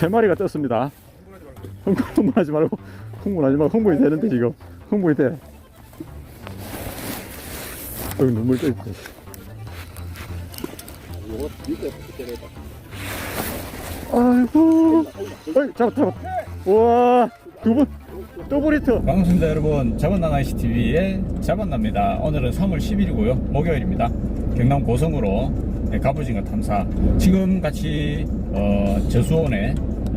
세 마리가 떴습니다. 홍보하지 말고, 홍보하지 말고, 홍보이 되는데, 지금. 홍보이 돼. 여기 눈물 떠 있어. 아이고. 어이, 잡았다, 잡았다. 우와, 두 분, 더블 히트. 반갑습니다 여러분 잡았나 IC TV의 잡았납니다 오늘은 3월 10일이고요 목요일입니다 경남 고성으로 네, 갑오징어 탐사 지금 같이 어, 저수원의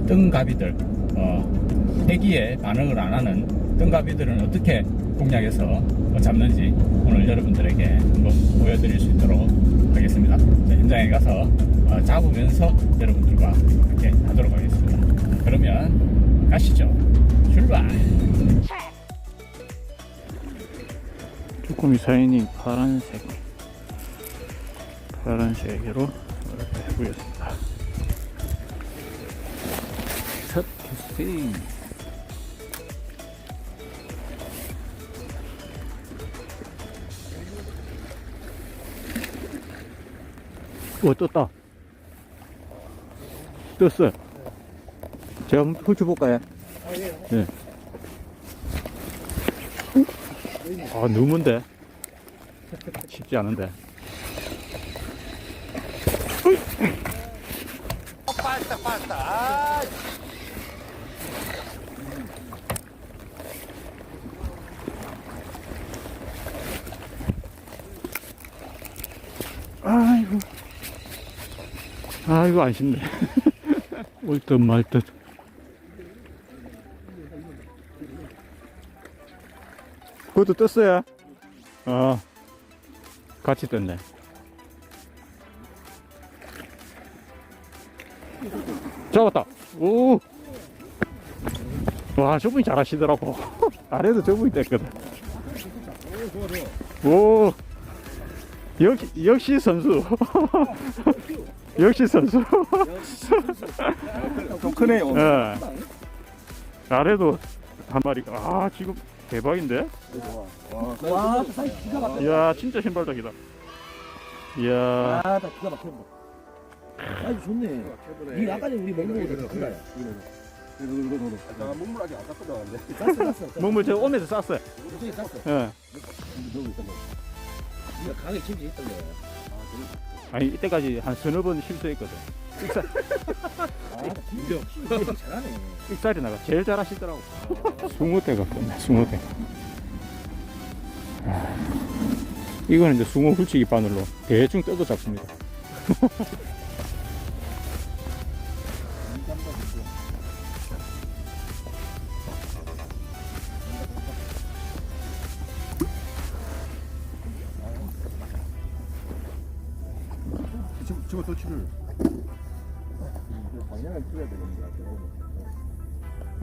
뜬가비들 어, 해기에 반응을 안 하는 뜬가비들은 어떻게 공략해서 어, 잡는지 오늘 여러분들에게 한번 보여드릴 수 있도록 하겠습니다. 자, 현장에 가서 어, 잡으면서 여러분들과 함께 하도록 하겠습니다. 그러면 가시죠. 출발! 쭈꾸미 사인이 파란색 파란색으로 해보겠습니다 첫 캐스팅 오 떴다 떴어요 제가 한번 훑어볼까요? 네. 아, 너무인데? 쉽지 않은데. 아이고. 아이고, 안 쉽네. 올 듯 말 듯. 그것도 떴어요? 어. 같이 떴네. 잡았다. 오. 와, 저분이 잘하시더라고. 아래도 저분이 떴거든. 오. 역시, 역시 선수. 역시 선수. 좀 크네요. 예. 아래도 한 마리가. 아, 지금 대박인데? 와, 사이 기가 막혀. 이야, 진짜 신발닭이다. 이야. 아, 나 기가 막혀. 사이 좋네. 이 아까 전에 우리 먹는 거보다 더 크다. 야. 나 몸물 아직 안 닦아놨는데. 쌌어, 쌌어. 먹물 제가 오면서 쌌어요. 쌌어. 예. 너무 있다, 뭐. 네가 강에 있던 거야. 아니, 이때까지 한 서너 번 실수했거든. 아, 나 진짜 잘하네. 익살이 나가. 제일 잘하시더라고. 숭어대가 끝네, 숭어대. 아, 이거는 이제 숭어 훌치기 바늘로 대충 뜯어 잡습니다.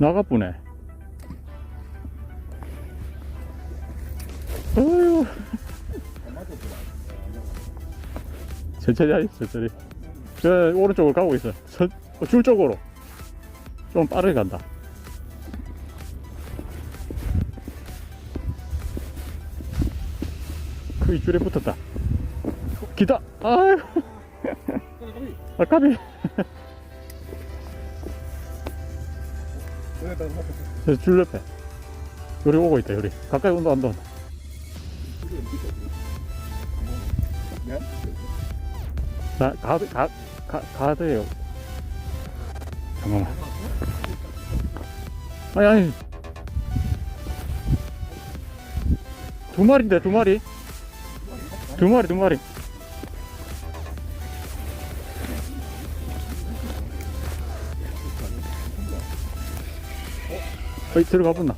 나가쁘네. 어휴. 천천히 하지, 천천히. 저 오른쪽으로 가고 있어. 서, 어, 줄 쪽으로. 좀 빠르게 간다. 그 줄에 붙었다. 기다. 아유. 아, 까비. 줄 옆에. 요리 오고 있다, 요리. 가까이 온다, 온다, 온다. 나, 가드, 가, 가, 가드에요. 잠깐만. 아니, 아니. 두 마리인데, 두 마리? 두 마리, 두 마리. 어이, 들어가 봤나?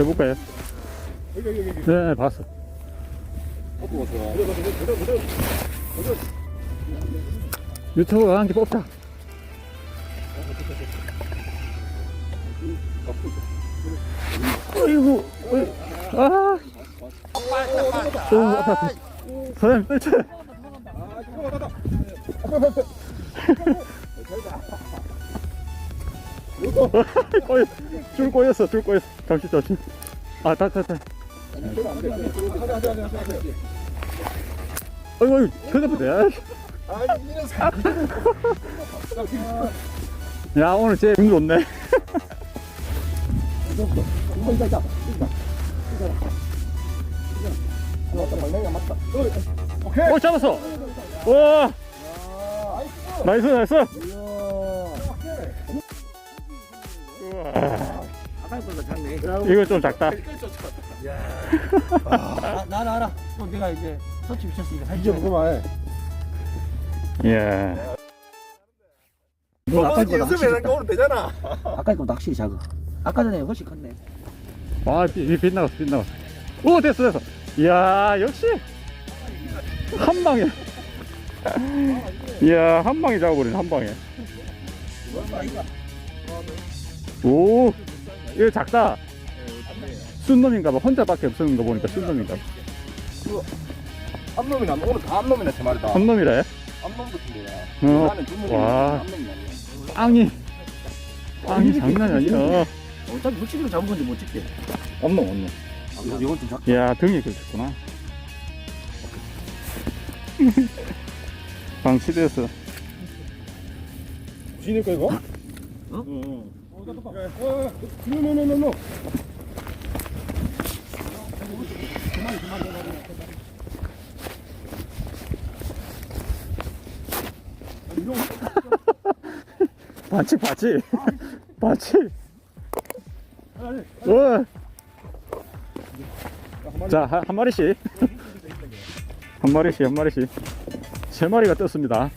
해볼까요? 네, 봤어. 유튜브 한개 뽑자. 어이구, 어이, 아. 오. 사장님, 뜰채. 어이, 줄 꼬였어, 줄 꼬였어. 잠시, 잠시. 아, 다, 다, 다. 어이구, 어이구, 큰일 났네. 아 이런 사. 야, 오늘 제일 운 좋네. 이거 이거 이거 이거 맞다 방향이 맞다 오케이. 오, 잡았어. 와, 나이스, 나이스. 우와, 아까 보다 작네 이거 좀 작다. 아, 나 알아 또 내가 이제 서치 미쳤으니까 이제 살짝 그만. 예. 너 아까 거 연습해 낚시 오늘 되잖아. 아까 거 낚시 작아 아까 전에 훨씬 컸네 아, 빛, 빛 나갔어, 빛 나갔어. 오, 됐어, 됐어. 이야, 역시. 한 방에. 이야, 한 방에 잡아버리네, 한 방에. 오, 이거 작다. 순놈인가 봐. 혼자밖에 없는 거 보니까 순놈인가 봐. 암놈이나 오늘 다 암놈이나 세 마리다. 한 놈이래. 암놈 같은데야. 어, 나는 와. 아니야. 빵이. 빵이 장난이 아니야. 어차피 묵치기로 잡은 건데 못 찍게 엄놈, 엄놈. 아, 이건 좀 작. 이야, 등에 걸쳤구나. 방치됐어. 무신일까 이거? 어? 응. 노노노노노. 반칙, 반칙. 반칙. 오. 자, 한, 한 마리씩. 한 마리씩, 한 마리씩. 세 마리가 떴습니다.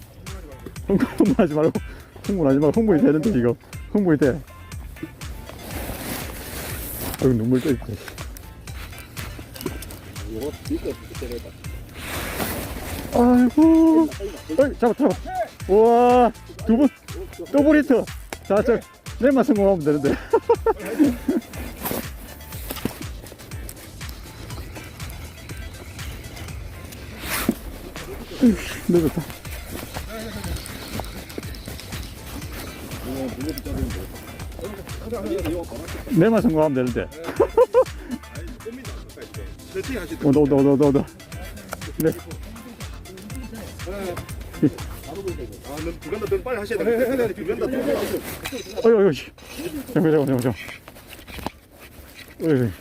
흥분, 흥분하지 말고, 흥분하지 말고, 흥분이 되는데, 이거. 흥분이 돼. 아이고, 눈물 떠 있고. 아이고. 어이, 잡아, 잡아. 우와, 두 분, 더블 히트. 자, 저, 내만 성공하면 되는데. 늦었다. 내만 성공하면 되는데. 온다, 온다, 온다. 네. 아, 넌 빨리 하셔야 돼. 두간다. 어이. 어이, 어이.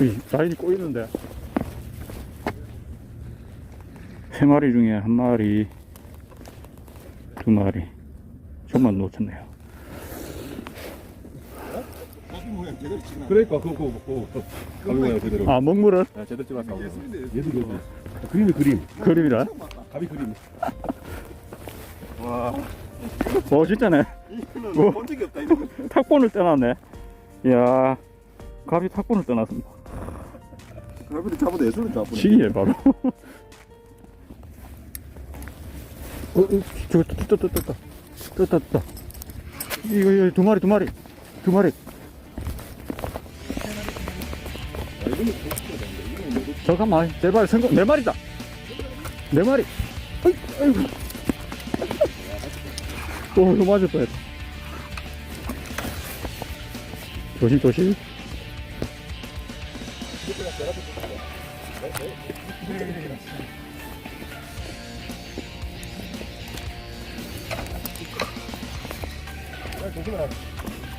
이 라인이 꼬이는데. 세 마리 중에 한 마리, 두 마리. 좀만 놓쳤네요. 그러니까 그거 그거 그거. 가비고야 그대로. 아, 먹물을 아, 제대로 찍었어. 얘도 얘도. 그림이 그림. 그림이라. 가비 그림. 와. 어, 진짜네. 이거는 본 적이 없다 이거. 탁본을 떠났네. 이야, 갑이 탁본을 떠났습니다. 가비를 잡아도 예술은 잡고. 시기에 바로. 어, 어, 저거 떴다, 떴다, 떴다. 떴다, 떴다. 이거, 이거 두 마리, 두 마리. 두 마리. 잠깐만, 제발 성공, 네 마리다. 네 마리. 어이, 아이고. 오, 이거 맞을 뻔했다. 조심, 조심.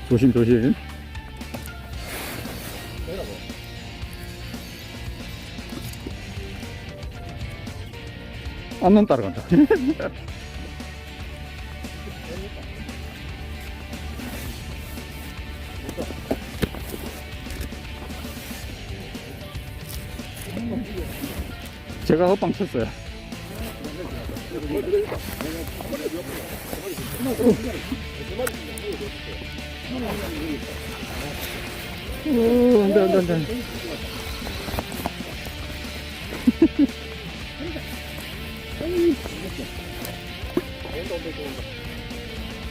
조심, 조심. 안놈 따라간다. 제가 헛방 쳤어요. 오, 안 돼, 안 돼, 안 돼.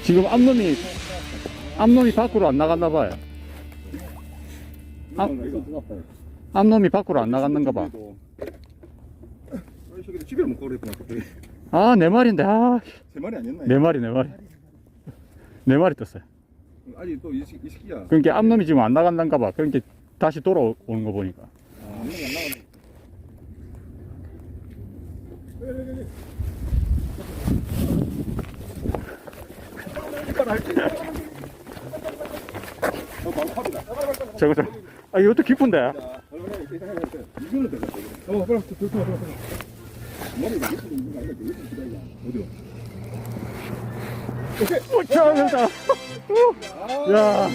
지금 앞놈이, 앞놈이 밖으로 안 나갔나 봐요. 앞, 앞놈이 밖으로 안 나갔는가 봐. 저기 집에 못 걸었구나 갑자기. 아, 네 마리인데, 아, 세 마리 아니었나? 네 마리, 네 마리. 네 마리 떴어요. 아직 또이 이 시기야. 그러니까 앞놈이 지금 안 나갔는가 봐. 그러니까 다시 돌아오는 거 보니까. 아, 안 나가. 저거 저. 아 이것도 깊은데. 이걸로 되겠다. 어, 빨리 들고 와, 빨리. 머리가 이렇게 있는 거 아니야? 이렇게 기다려. 어디로? 오. 야.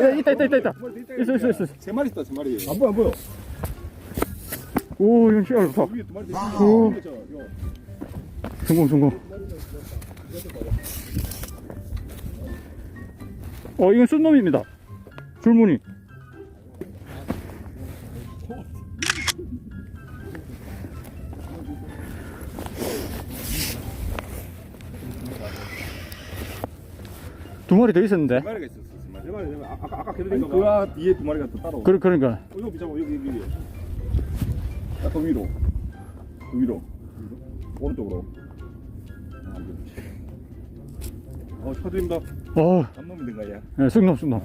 야, 있다, 있다, 있다, 있다. 있어, 있어, 있어. 세 마리 있다, 세 마리. 안 보여, 안 보여. 오, 이건 시야 좋다. 위에 두 마리 오. 성공, 성공. 어, 이건 순놈입니다. 줄무늬. 두 마리 더 있었는데. 세 마리가 있었어. 세 마리. 세 마리. 아까 아까 걔들이 그앞 뒤에 두 마리가 또 따로. 그, 그러니까. 어, 여기 잡아, 여기 여기 여기. 약간 위로. 그 위로. 오른쪽으로. 아. 어, 축하드립니다. 어, 잡놈이 된 거야. 네, 승놈, 승놈.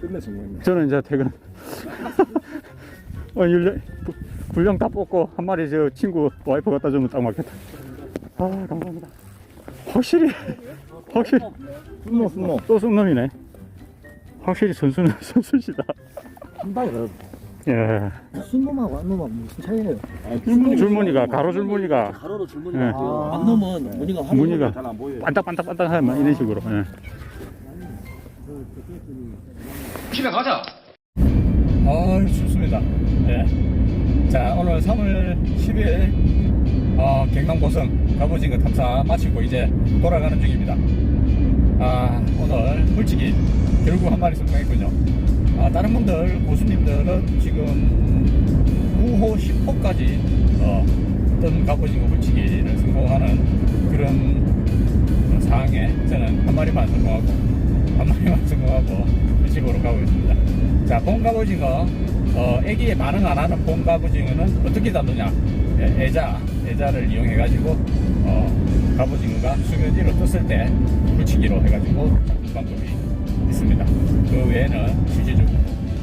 끝내 정말. 저는 이제 퇴근. 어, 부- 분량 다 뽑고 한 마리 저 친구 와이프 갖다 주면 딱 맞겠다. 아, 감사합니다. 확실히, 확실히, 순놈, 순놈. 또 승놈이네. 확실히 선수는 선수시다. 한 방에 더. 예. 순놈하고 안 놈하고 무슨 차이네요? 줄무늬가, 가로 줄무늬가, 가로로 줄무늬가 예. 있고요. 안 놈은 무늬가 화려. 무늬가 잘안 보여. 반딱반딱반딱하면 이런 식으로. 예. 아, 좋습니다. 예. 자, 오늘 3월 10일 어, 경남 고성 갑오징어 탐사 마치고 이제 돌아가는 중입니다. 아, 오늘 솔직히 결국 한 마리 성공했군요. 아, 다른 분들, 고수님들은 지금 9호, 10호까지 어, 어떤 갑오징어 물치기를 성공하는 그런 상황에 저는 한 마리만 성공하고 한 마리만 성공하고 그 식으로 가고 있습니다. 자, 봄 갑오징어 어, 애기에 반응 안 하는 봄 갑오징어는 어떻게 다루냐? 예, 애자, 애자를 이용해가지고 어, 갑오징어가 수면 위로 떴을 때 물치기로 해가지고 잡는 방법이 있습니다. 그 외에는 실질적으로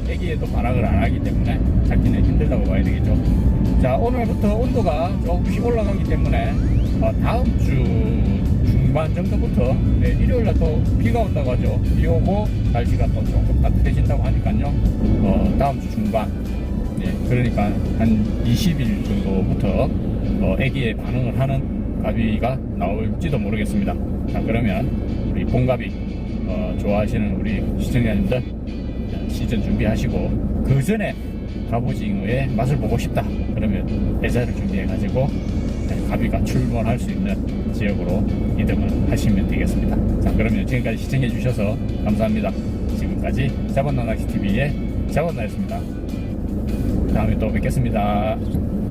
애기에도 반응을 안 하기 때문에 잡기는 힘들다고 봐야 되겠죠. 자, 오늘부터 온도가 조금씩 올라가기 때문에 어, 다음 주 중반 정도부터 네, 일요일 날 또 비가 온다고 하죠. 비 오고 날씨가 또 조금 따뜻해진다고 하니까요. 어, 다음 주 중반. 네, 그러니까 한 20일 정도부터 어, 애기에 반응을 하는 가비가 나올지도 모르겠습니다. 자, 그러면 우리 봄가비 어, 좋아하시는 우리 시청자님들 시즌 준비하시고 그 전에 갑오징어의 맛을 보고 싶다. 그러면 애자를 준비해 가지고 가비가 출몰할 수 있는 지역으로 이동을 하시면 되겠습니다. 자, 그러면 지금까지 시청해 주셔서 감사합니다. 지금까지 자본나낚시 TV의 자본나였습니다. 다음에 또 뵙겠습니다.